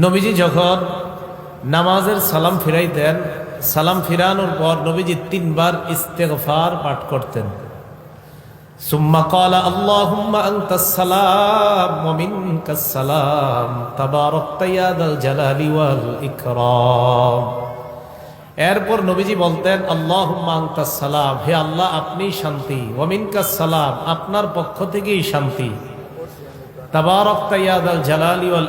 নবীজি যখন নামাজের সালাম ফিরাই দেন সালাম ফিরানোর পর নবীজি তিনবার ইস্তেগফার পাঠ করতেন। সুম্মা কলা এরপর নবীজি বলতেন আল্লাহ সালাম, হে আল্লাহ আপনি শান্তি, ওয়া মিনকাস সালাম, আপনার পক্ষ থেকেই শান্তি। তাবারাকতা ইয়া আল জালালি ওয়াল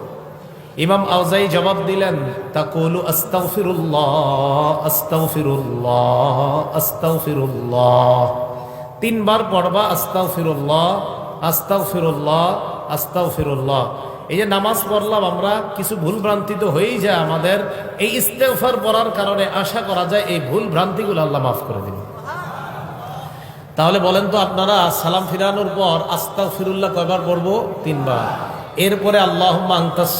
ইমাম আউজাই জবাব দিলেন, তাকুলু আস্তাগফিরুল্লাহ আস্তাগফিরুল্লাহ আস্তাগফিরুল্লাহ। তিনবার পড়বা, আস্তাগফিরুল্লাহ আস্তাগফিরুল্লাহ আস্তাগফিরুল্লাহ। এই যে নামাজ পড়লাম আমরা, কিছু ভুল ভ্রান্তি তো হয়েই যায় আমাদের। এই ইস্তেফার পড়ার কারণে আশা করা যায় এই ভুল ভ্রান্তিগুলো আল্লাহ মাফ করে দিন তাহলে বলেন তো আপনারা সালাম ফিরানোর পর আস্তাগ ফিরুল্লাহ কয়বার পড়ব? তিনবার। এরপরে আল্লাহ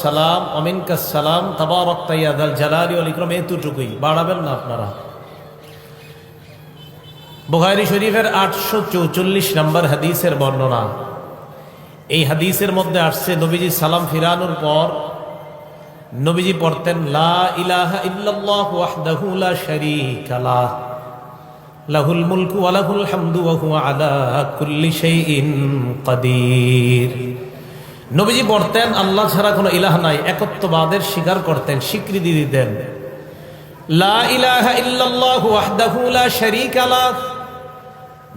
সালাম অমিনকাস সালাম তাবার রক্তাইয়াদাল জালালি অল ইকরম এতটুকুই বাড়াবেন না আপনারা। বুহারি শরীফের আটশো চৌচল্লিশ নম্বর হাদিসের বর্ণনা। এই হাদিসের মধ্যে আসছে, নবীজি সালাম ফিরানোর পর নবীজি পড়তেন, লা ইল্লাল্লাহ লা লাহুল মুলকু হামদু আলা কুল্লি শাইইন নবীজি পড়তেন আল্লাহ ছাড়া কোনো ইলাহ নাই। একত্ববাদের স্বীকার করতেন, স্বীকৃতি দিতেন।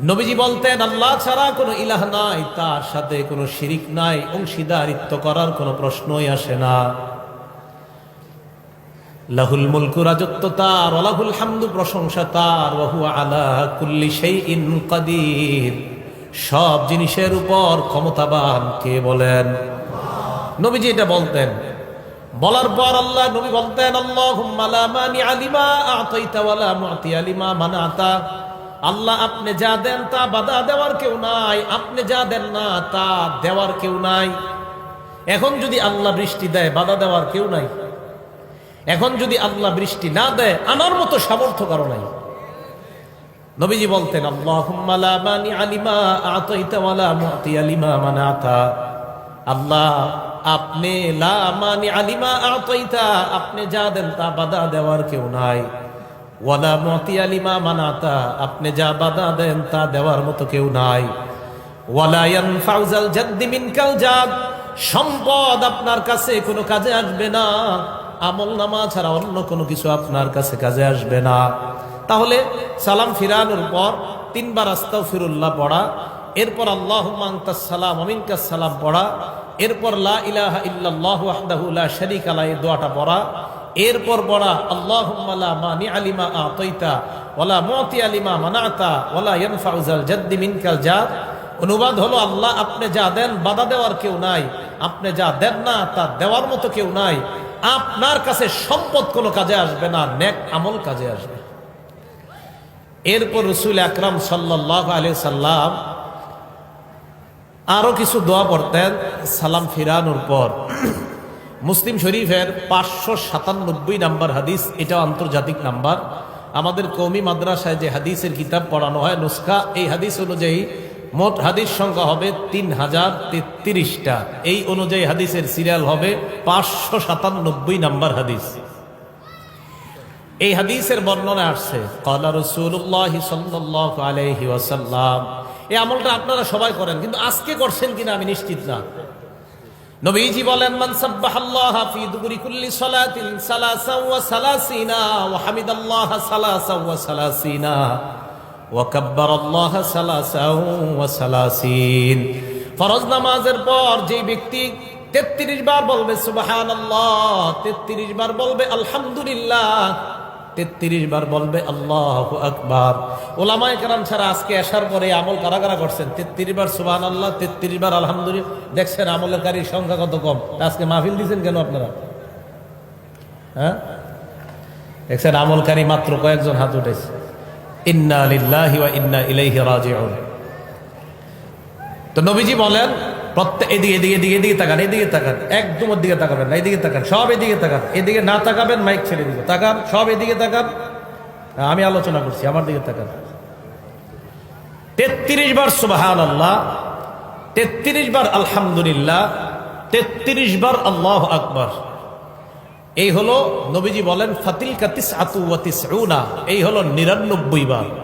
নবীজি বলতেন, আল্লাহ ছাড়া কোনো ইলাহ নাই। তার সাথে কোনো শিরিক নাই। অংশীদারিত্ব করার কোনো প্রশ্নই আসে না। লাহুল মুলকু রাজত্ব তার ওলাহুল হামদু প্রশংসা তার ওহু আলা কুল্লি সেই ইন কাদির। সব জিনিসের উপর ক্ষমতাবান কে বলেন? নবীজি এটা বলতেন। বলার পর আল্লাহ নবী বলতেন আল্লাহ আপনি যা দেন তা বাধা দেওয়ার কেউ নাই, আপনি যা দেন না তা দেওয়ার কেউ নাই। এখন যদি আল্লাহ বৃষ্টি দেয়, বাধা দেওয়ার কেউ নাই। এখন যদি আল্লাহ বৃষ্টি না দেয়, আনার মতো সামর্থ্য কারও নাই নবীজি বলতেন আল্লাহুম্মা লা মানি আলিমা আতাইতা ওয়ালা মুতি আলিমা মানাতা। আল্লাহ, আপনি লা মানি আলিমা আতাইতা, আপনি যা দেন তা বাধা দেওয়ার কেউ নাই। ওয়ালা মুতি আলিমা মানাতা, আপনি যা বাধা দেন তা দেওয়ার মতো কেউ নাই। ওয়ালা ইয়ানফাউজাল জাদ্দি মিনকাল জাদ, সম্পদ আপনার কাছে কোনো কাজে আসবে না। আমল নামা ছাড়া অন্য কোনো কিছু আপনার কাছে কাজে আসবে না। তাহলে সালাম ফিরানোর পর তিনবার আস্তাও ফিরুল্লাহ পড়া, এরপর আল্লাহ সালাম অমিনকাস সালাম পড়া, এরপর লা ইলাহা ইল্লাল্লাহ ওয়াহদাহু লা শারীকা লা এই দোয়াটা পড়া, এরপর পড়া আল্লাহুম্মা লা মানি আলিমা আতাইতা ওয়ালা মুতি আলিমা মানাতা ওয়ালা ইয়ানফাউজাল জাদ্দি মিনকাল জাদ অনুবাদ হলো, আল্লাহ আপনি যা দেন বাধা দেওয়ার কেউ নাই, আপনি যা দেন না তা দেওয়ার মতো কেউ নাই। আপনার কাছে সম্পদ কোনো কাজে আসবে না, নেক আমল কাজে আসবে। এরপর রসুল আকরাম সাল্লাহ আলি সাল্লাম আরও কিছু দোয়া পড়তেন, সালাম ফিরানোর পর। মুসলিম শরীফের পাঁচশো সাতানব্বই নাম্বার হাদিস এটা আন্তর্জাতিক নাম্বার। আমাদের কৌমি মাদ্রাসায় যে হাদিসের কিতাব পড়ানো হয়, নুস্খা, এই হাদিস অনুযায়ী মোট হাদিস সংখ্যা হবে তিন হাজার তেত্রিশটা। এই অনুযায়ী হাদিসের সিরিয়াল হবে পাঁচশো সাতানব্বই নাম্বার হাদিস। এই হাদিসের বর্ণনা আসছে, কলা রসুল্লাহ সাল্লাহ আলহি ওয়াসাল্লাম। এই আমলটা আপনারা সবাই করেন, কিন্তু আজকে করছেন কিনা আমি নিশ্চিত না। নবীজি বলেন ফরজ নামাজের পর যে ব্যক্তি তেত্রিশ বার বলবে, সুবহানাল্লাহ, তেত্রিশ বার বলবে, আলহামদুলিল্লাহ। তেত্রিশ বার বলবে, আল্লাহ আকবার। ওলামায় কারাম ছাড়া আজকে আসার পরে আমল কারা কারা করছেন? তেত্রিশ বার সুবাহ আল্লাহ তেত্রিশ বার আলহামদুলিল্লাহ। দেখছেন আমলকারীর সংখ্যা কত কম? আজকে মাহফিল দিয়েছেন কেন আপনারা? হ্যাঁ? দেখছেন আমলকারী মাত্র কয়েকজন হাত উঠেছে। ইন্না লিল্লাহি ওয়া ইন্না ইলাইহি রাজিউন। তো নবীজি বলেন প্রত্যেক এদিকে এদিকে এদিকে এদিকে তাকান এদিকে তাকান। একদম দিকে তাকাবেন না, এদিকে তাকান, সব এদিকে তাকান। এদিকে না তাকাবেন, মাইক ছেড়ে দিবে। তাকান, সব এদিকে তাকান। আমি আলোচনা করছি, আমার দিকে তাকান। তেত্রিশ বার সুবাহান আল্লাহ তেত্রিশ বার আলহামদুলিল্লাহ, তেত্রিশ বার আল্লাহ আকবর। এই হলো নবীজি বলেন ফাতিল কাতিস আতু এই হলো নিরানব্বই বার।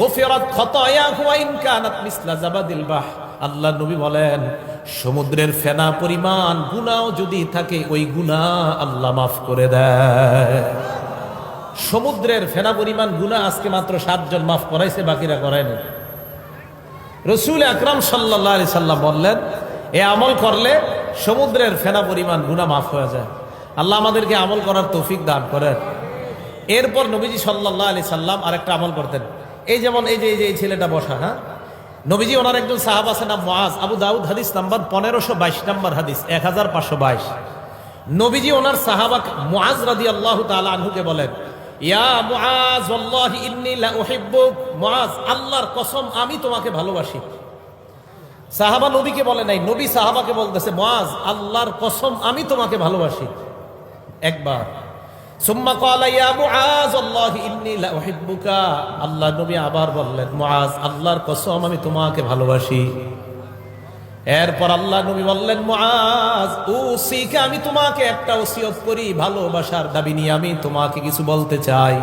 গফিরাত খতায়াহু ওয়া ইন কানাত মিসলা বাহ। আল্লাহ নবী বলেন, সমুদ্রের ফেনা পরিমাণ গুনাহ যদি থাকে, ওই গুনাহ আল্লাহ মাফ করে দেয়। সমুদ্রের ফেনা পরিমাণ গুনাহ আজকে মাত্র সাতজন মাফ করাইছে, বাকিরা করায়নি। রসুল আকরাম সাল্লাহ আলি সাল্লাম বললেন, এ আমল করলে সমুদ্রের ফেনা পরিমাণ গুণা মাফ হয়ে যায়। আল্লাহ আমাদেরকে আমল করার তৌফিক দান করেন। এরপর নবীজি সাল্লাহ আলি সাল্লাম আরেকটা আমল করতেন। এই যেমন এই যে এই যে এই ছেলেটা বসা হ্যাঁ? নবীজি ওনার একজন সাহাব আছে না মোয়াজ আবু দাউদ হাদিস নাম্বার পনেরোশো বাইশ, নাম্বার হাদিস এক হাজার পাঁচশো বাইশ। নবীজি ওনার সাহাবাক মুআজ রাদিয়াল্লাহু তাআলা আনহুকে বলেন, ইয়া মুআজ, ওয়াল্লাহি ইন্নী লা উহিব্বুক আল্লাহর কসম, আমি তোমাকে ভালোবাসি। সাহাবা নবীকে বলে নাই, নবী সাহাবাকে বলতেছে, মুআজ, আল্লাহর কসম, আমি তোমাকে ভালোবাসি। একবার। নবী আবার বললেন, মুআজ, আল্লাহর কসম, আমি তোমাকে ভালোবাসি। এরপর আল্লাহ নবী বললেন, মুআজ, উসিকে, আমি তোমাকে একটা ওসিয়ত করি, ভালোবাসার দাবি নিয়ে আমি তোমাকে কিছু বলতে চাই।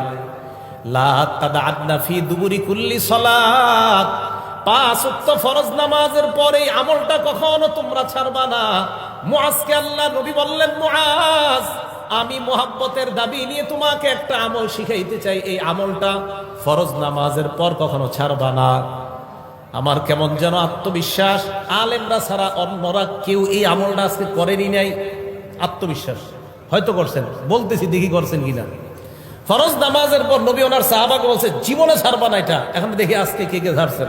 লা তাদাআদনা ফি দুবুরি কুল্লি সালাত। পাঁচ ওয়াক্ত ফরজ নামাজের পরে আমলটা কখনো তোমরা ছাড়বা না। মুআজকে আল্লাহ নবী বললেন, মুআজ আমি মোহাব্বতের দাবি নিয়ে তোমাকে একটা আমল শিখাইতে চাই। এই আমলটা ফরজ নামাজের পর কখনো ছাড়বা না। আমার কেমন যেন আত্মবিশ্বাস। আলেমরা ছাড়া অন্যরা কেউ এই আমলটা আজকে করেনি নাই। আত্মবিশ্বাস। হয়তো করছেন। বলতেছি দেখি করছেন কিনা। ফরজ নামাজের পর নবী ওনার সাহাবাকে বলছে, জীবনে ছাড়বা না এটা। এখন দেখি আজকে কে কে ছাড়ছেন।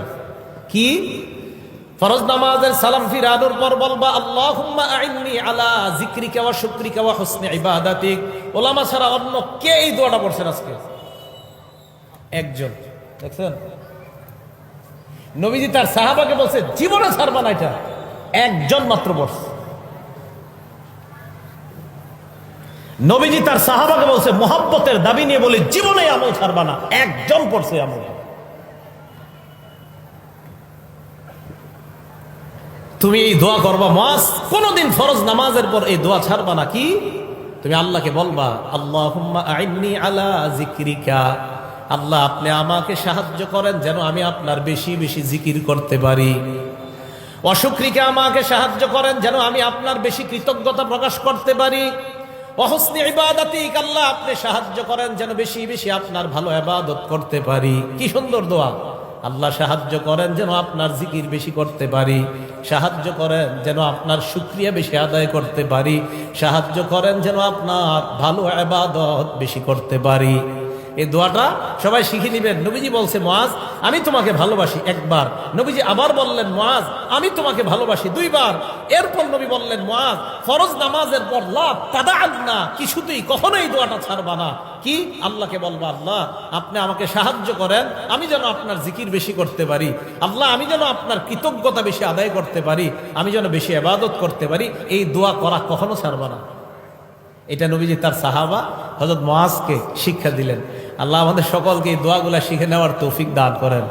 কি? ফরজ নামাজের সালাম ফিরানোর পর বলবা, আল্লাহুম্মা আইন্নি আলা জিক্রিকা ওয়া শুকরিকা ওয়া হুসনি ইবাদাতিক। ওলামা ছাড়া অন্য কে এই দোয়াটা পড়ছেন আজকে? একজন। দেখছেন? নবীজি তার সাহাবাকে বলছে, জীবনে ছাড়বা না এটা। একজন মাত্র বলছে নবীজি তার সাহাবাকে বলছে, মোহাব্বতের দাবি নিয়ে বলে, জীবনে আমল ছাড়বা না। একজন পড়ছে আমল। তুমি এই দোয়া করবা মাস কোনদিন ফরজ নামাজের পর এই দোয়া ছাড়বা না কি তুমি আল্লাহকে বলবা আল্লাহ আইনি আলা জিক্রিকা আল্লাহ, আপনি আমাকে সাহায্য করেন যেন আমি আপনার বেশি বেশি জিকির করতে পারি। অসুক্রিকে আমাকে সাহায্য করেন যেন আমি আপনার বেশি কৃতজ্ঞতা প্রকাশ করতে পারি। অহসনি ইবাদাতিক, আল্লাহ, আপনি সাহায্য করেন যেন বেশি বেশি আপনার ভালো ইবাদত করতে পারি। কি সুন্দর দোয়া। আল্লাহ সাহায্য করেন যেন আপনার জিকির বেশি করতে পারি। সাহায্য করেন যেন আপনার সুক্রিয়া বেশি আদায় করতে পারি। সাহায্য করেন যেন আপনার ভালো আবাদত বেশি করতে পারি। এই দোয়াটা সবাই শিখে নিবেন। নবীজি বলছে মাজ আমি তোমাকে ভালোবাসি একবার। নবীজি আবার বললেন মাজ আমি তোমাকে ভালোবাসি দুইবার। এরপর নবী বললেন মাজ ফরজ নামাজের পর লাভ তাদা না কিছুতেই কখনোই দোয়াটা ছাড়বা না। কি? আল্লাহকে বলবা, আল্লাহ, আপনি আমাকে সাহায্য করেন, আমি যেন আপনার জিকির বেশি করতে পারি। আল্লাহ, আমি যেন আপনার কৃতজ্ঞতা বেশি আদায় করতে পারি। আমি যেন বেশি আবাদত করতে পারি। এই দোয়া করা কখনো ছাড়বা না। এটা নবীজি তার সাহাবা হজরত মহাজকে শিক্ষা দিলেন। আল্লাহ আমাদের সকলকে এই দোয়াগুলা শিখে নেওয়ার তৌফিক দান করেন।